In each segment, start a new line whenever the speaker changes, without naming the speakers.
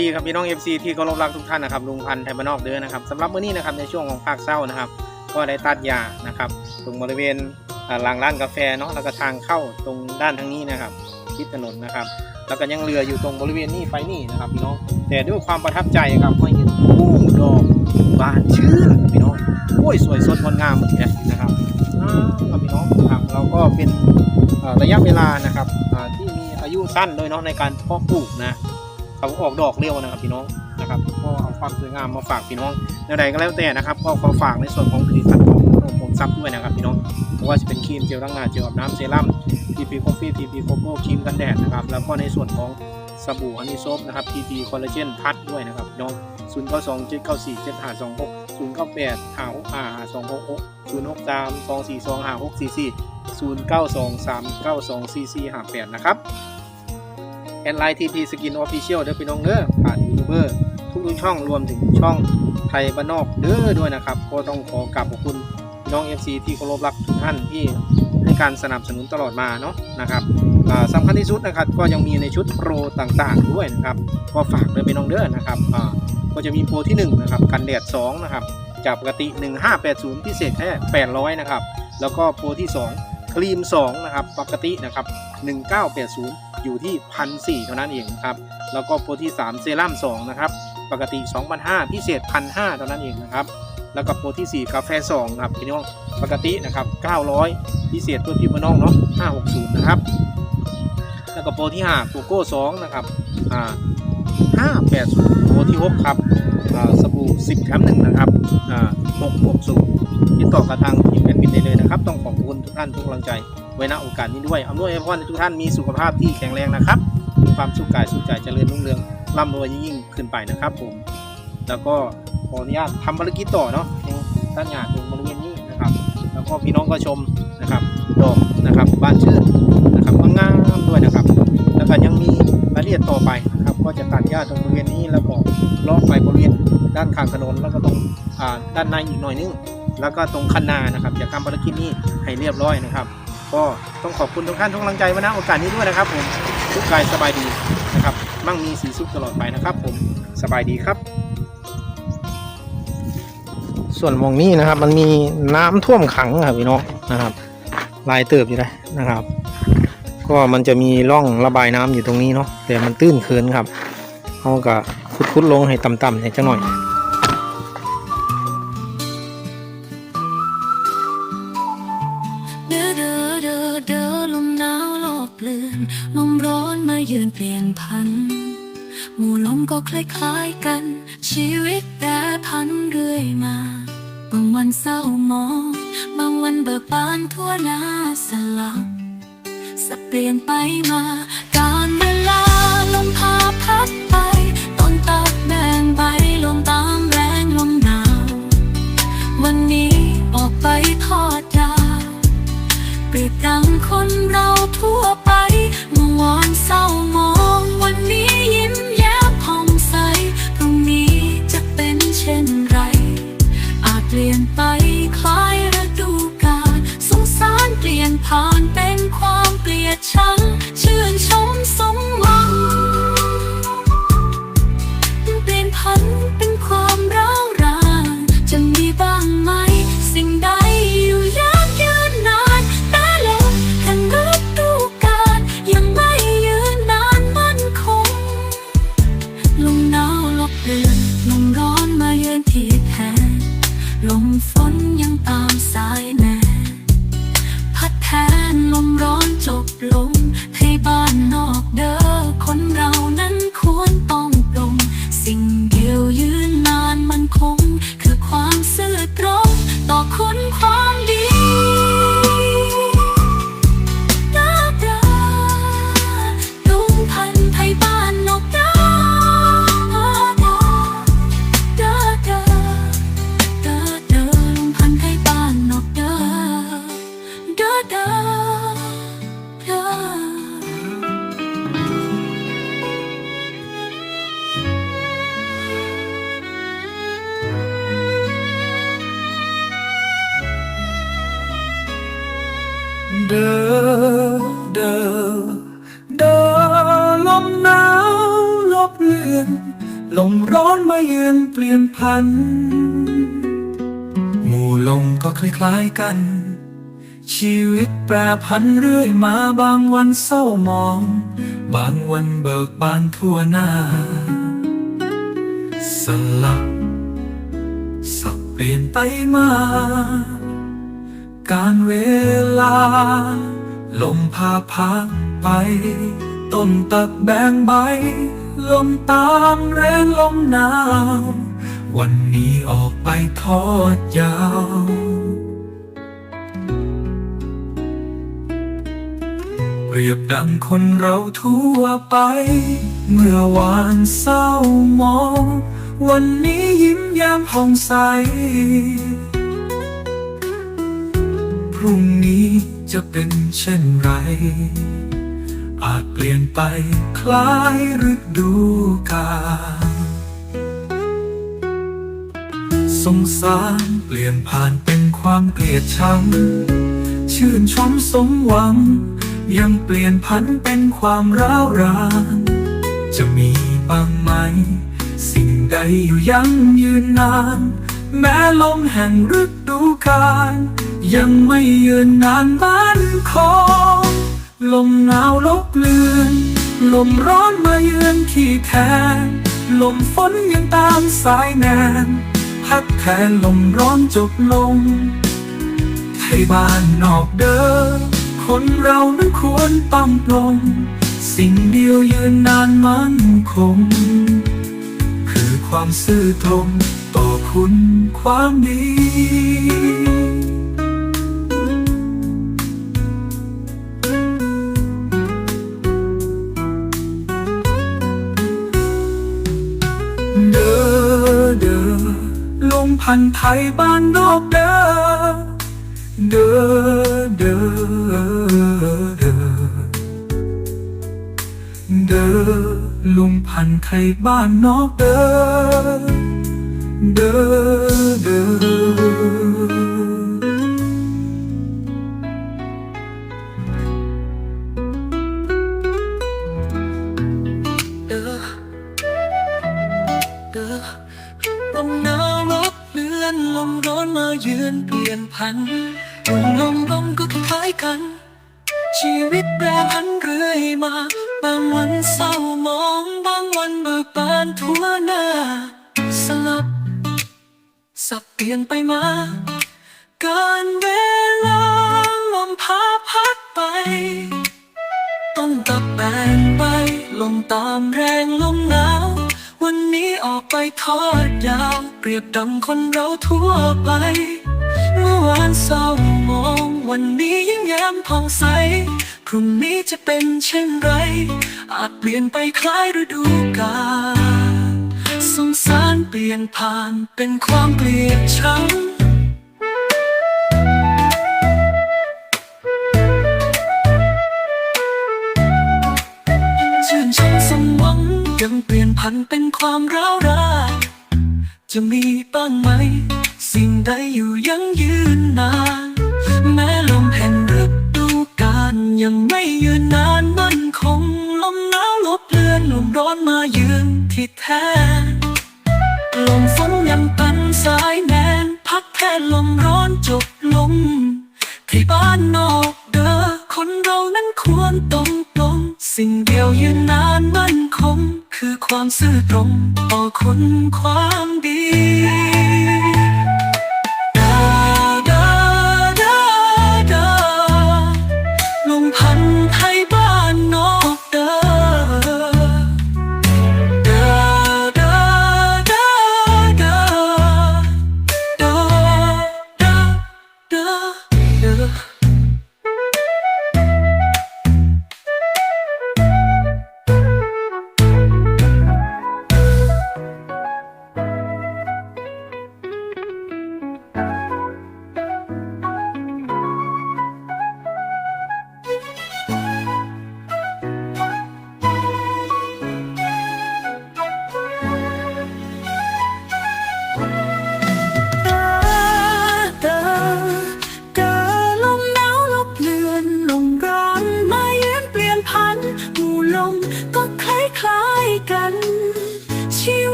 ดีครับพี่น้อง FC ที่เคารพรักทุกท่านนะครับลุงพันธ์ไทยบ้านนอกเด้อนะครับสำหรับมื้อนี้นะครับในช่วงของภาคเช้านะครับ ก็ได้ตัดหญ้านะครับ ตรงบริเวณหลังร้านกาแฟเนาะแล้วก็ทางเข้าตรงด้านทางนี้นะครับทิศถนนนะครับ แล้วก็ยังเหลืออยู่ตรงบริเวณนี้ไปนี่นะครับพี่น้องแต่ด้วยความประทับใจครับก็เห็นผู้ดอกบานชื่นพี่น้องโอ้ยสวยสดงดงามเหมือนกันนะครับอ้วครับพี่น้องครับเราก็เป็นระยะเวลานะครับที่มีอายุสั้นโดยเนาะในการเพาะปลูกนะ เขาออกดอกเร็วนะครับพี่น้องนะครับก็เอาความสวยงามมาฝากพี่น้องแนวใดก็แล้วแต่นะครับก็ขอฝากในส่วนของผลิตภัณฑ์ของผมซับด้วยนะครับพี่น้องไม่ว่าจะเป็นครีมเจลล้างหน้าเจลอาบน้ำเซรั่มทีพีคอฟฟี่ทีพีโกโก้ครีมกันแดดนะครับแล้วก็ในส่วนของสบู่ฮันนี่โซฟนะครับทีพีคอลลาเจนพัดด้วยนะครับน้องศูนย์เก้าสองเจ็ดเก้าสี่เจ็ดห้าสองหกศูนย์เก้าแปดห้าหกห้าสองหกหกศูนย์หกสามสองสี่สองห้าหกสี่สี่ศูนย์เก้าสองสามเก้าสองสี่สี่ห้าแปดนะครับ แอดไลน์ทีพีสกินออฟฟิเชียลเด้อพี่น้องเด้อผ่านยูทูบเบอร์ทุกๆช่องรวมถึงช่องไทยบ้านนอกเด้อด้วยนะครับก็ต้องขอกราบขอบคุณพี่น้อง FC ที่เคารพรักทุกท่านที่ให้การสนับสนุนตลอดมาเนาะนะครับอ่าสำคัญที่สุดนะครับก็ยังมีในชุดโปรต่างๆด้วยนะครับก็ฝากเด้อพี่น้องเด้อนะครับก็จะมีโปรที่1นะครับกันแดด2นะครับจากปกติ 1580 พิเศษแค่800นะครับแล้วก็โปรที่ 2 ครีม2นะครับปกตินะครับ1980 อยู่ที่1,400เท่านั้นเองครับ แล้วก็โปรที่ 3 เซรั่ม2นะครับ ปกติ 2,500 พิเศษ 1,500 เท่านั้นเองนะครับ แล้วก็โปรที่ 4 กาแฟ2ครับพี่น้อง ปกตินะครับ 900 พิเศษเพื่อพี่พน้องเนาะ 560 นะครับ แล้วก็โปรที่5โกโก้2นะครับ อ่า580โปรที่6ครับสบู่10แถม1นะครับ660ติดต่อกระทางทีมแอดมินได้เลยนะครับ ต้องขอบคุณทุกท่านทุกกำลังใจ ไว้ณโอกาสนี้ด้วยอำนวยพรให้ทุกท่านมีสุขภาพที่แข็งแรงนะครับ มีความสุขกายสุขใจเจริญรุ่งเรืองร่ำรวยยิ่งขึ้นไปนะครับ ผม แล้วก็ขออนุญาตทำภารกิจต่อเนาะยังท่านหยาดตรงบริเวณนี้นะครับ แล้วก็พี่น้องก็ชมนะครับดอกนะครับบ้านชื่นนะครับงามด้วยนะครับ แล้วก็ยังมีรายละเอียดต่อไปนะครับ ก็จะตัดหญ้าตรงบริเวณนี้แล้วก็ลาะไปบริเวณด้านข้างถนนแล้วก็ตรงด้านในอีกหน่อยนึงแล้วก็ตรงคันนานะครับจะทำภารกิจนี้ให้เรียบร้อยนะครับ ก็ต้องขอบคุณทุกท่านทุกกำลังใจมาณโอกาสนี้ด้วยนะครับ ผมทุกกายสบายดีนะครับ มั่งมีสีสุขตลอดไปนะครับ ผมสบายดีครับ ส่วนวงนี้นะครับ มันมีน้ำท่วมขังครับพี่น้องนะครับ ลายเติบอยู่เลยนะครับ ก็มันจะมีร่องระบายน้ำอยู่ตรงนี้เนาะแต่มันตื้นเคินครับเขาก็คุดๆลงให้ต่ำๆเนี่ยจังหน่อย
วันเบิกบานทั่วหน้าสลับสับเปลี่ยนไปมา การเวลาลมพาพัดไป ต้นตักแดงใบลมตามแรงลมหนาว วันนี้ออกไปทอดดาวเปรียบดังคนเราทั่วไปเมื่อวานเศร้า ผ่านเป็นความเกลียดชังชื่นชมสม จ ลมร้อนมาเยือนเปลี่ยนพัน
หมู่ลมก็คล้ายๆกัน ชีวิตแปรผันเรื่อยมาบางวันเศร้ามอง บางวันเบิกบานทั่วหน้า สลับ สับเปลี่ยนไปมา การเวลา ลมพาพัดไป ต้นตักแบงใบ ลมตามแรงลมหนาว วันนี้ออกไปทอดยาวเปรียบดังคนเราทั่วไป เมื่อวานเศร้ามอง วันนี้ยิ้มแย้มผ่องใส พรุ่งนี้จะเป็นเช่นไร อาจเปลี่ยนไปคล้ายฤดูกาลสงสารเปลี่ยนผ่านเป็นความเกลียดชัง ชื่นชมสมหวัง ยังเปลี่ยนพันเป็นความร้าวราน จะมีบ้างไหม สิ่งใดอยู่ยังยืนนาน แม้ลมแห่งฤดูกาลยังไม่ยืนนานบ้านคง ลมหนาวลบเลือน ลมร้อนมาเยือนที่แทน ลมฝนยังตามสายแนน พัดแทนลมร้อนจบลง ให้บ้านนอกเดิมคนเรานั้นควรต้องลง สิ่งเดียวยืนนานมั่นคง คือความซื่อตรงต่อคุณความดี พันไทยบ้านนอกเด้อเด้อเด้อเด้อเด้อลุงพันธ์ไทยบ้านนอกเด้อเด้อเด้อ
ยืนเปลี่ยนพันลมลมลมก็คล้ายกัน ชีวิตแปรผันเรื่อยมา บางวันเศร้ามอง บางวันเบิกบานทั่วหน้า สลับ สับเปลี่ยนไปมา การเวลาลมพาพัดไป ต้นตับแบนไป ลมตามแรงลมหนาว วันนี้ออกไปทอดยาว เปรียบดังคนเราทั่วไป เมื่อวานเศร้ามอง วันนี้ยิ้มแย้มผ่องใส พรุ่งนี้จะเป็นเช่นไร อาจเปลี่ยนไปคล้ายฤดูกาลสงสารเปลี่ยนผ่านเป็นความเกลียดชัง พันเป็นความร้าวรานจะมีบ้างไหม สิ่งใดอยู่ยังยืนนาน แม้ลมแห่งฤดูกาลยังไม่ยืนนานมั่นคงลมหนาวลบเลือนลมร้อนมาเยือนที่แท้ลมฝนยังตันสายแนนพัดแทนลมร้อน ความซื่อตรงต่อคนความดี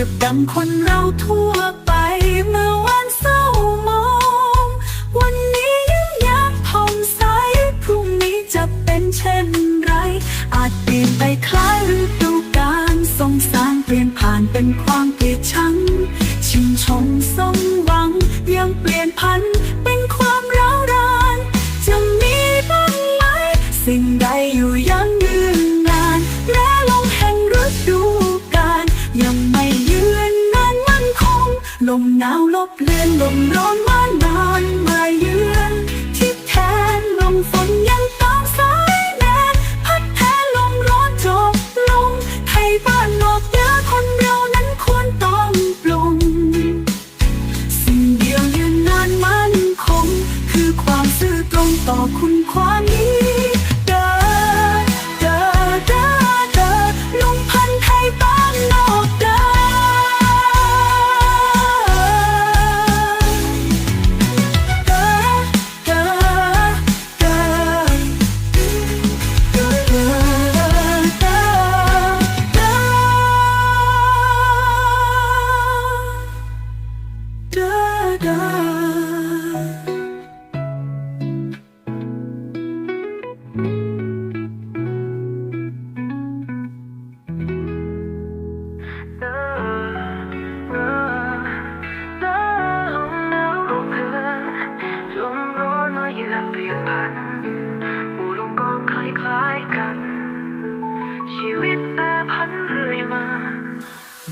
รียบดังคนเราทั่ว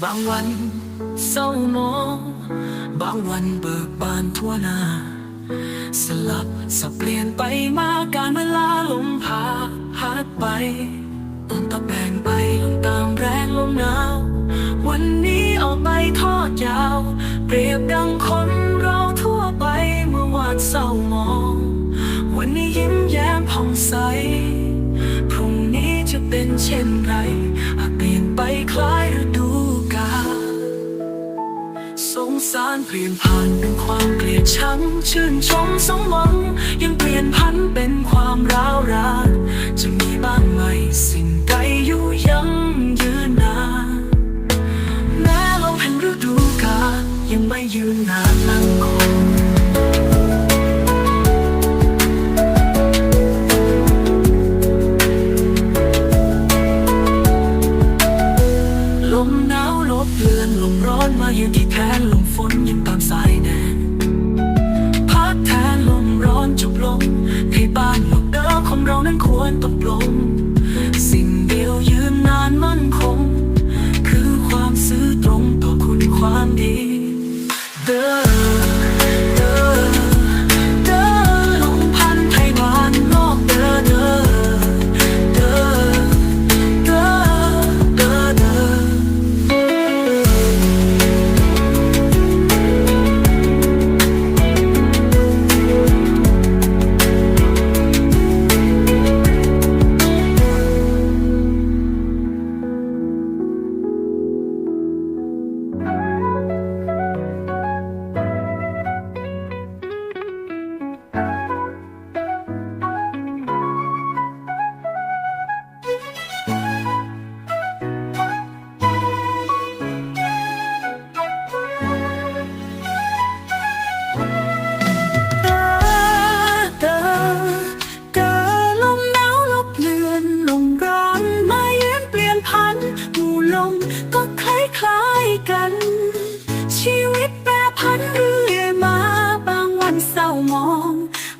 บางวันเศร้ามองบางวันเบิกบานทั่วหน้า สลับสับเปลี่ยนไปมาการเวลาลมพาพัดไปต้นตะแบงไปลงตามแรงลมหนาว วันนี้ออกไปทอดยาว เปรียบดังคนเราทั่วไปเมื่อวานเศร้ามอง วันนี้ยิ้มแย้มผ่องใสพรุ่งนี้จะเป็นเช่นไรอาจเปลี่ยนไปคล้ายฤดูก สงสารเปลี่ยนผ่านเป็นความเกลียดชังชื่นชมสมหวัง ยังเปลี่ยนพันเป็นความร้าวรานจะมีบ้างไหมสิ่งใดอยู่ยังยืนนานแม้เราเห่งฤดูกาลยังไม่ยืนนานนั่งคง 你的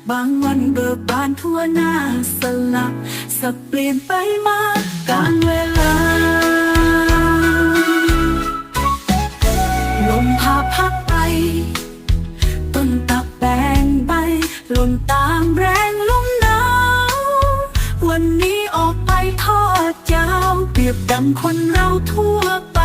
บางวันเบิกบานทั่วหน้าสลับสับเปลี่ยนไปมา การเวลา ลมพาพัดไป ต้นตับแบงใบหล่นตามแรงลมหนาว วันนี้ออกไปทอดยาว เปรียบดังคนเราทั่วไป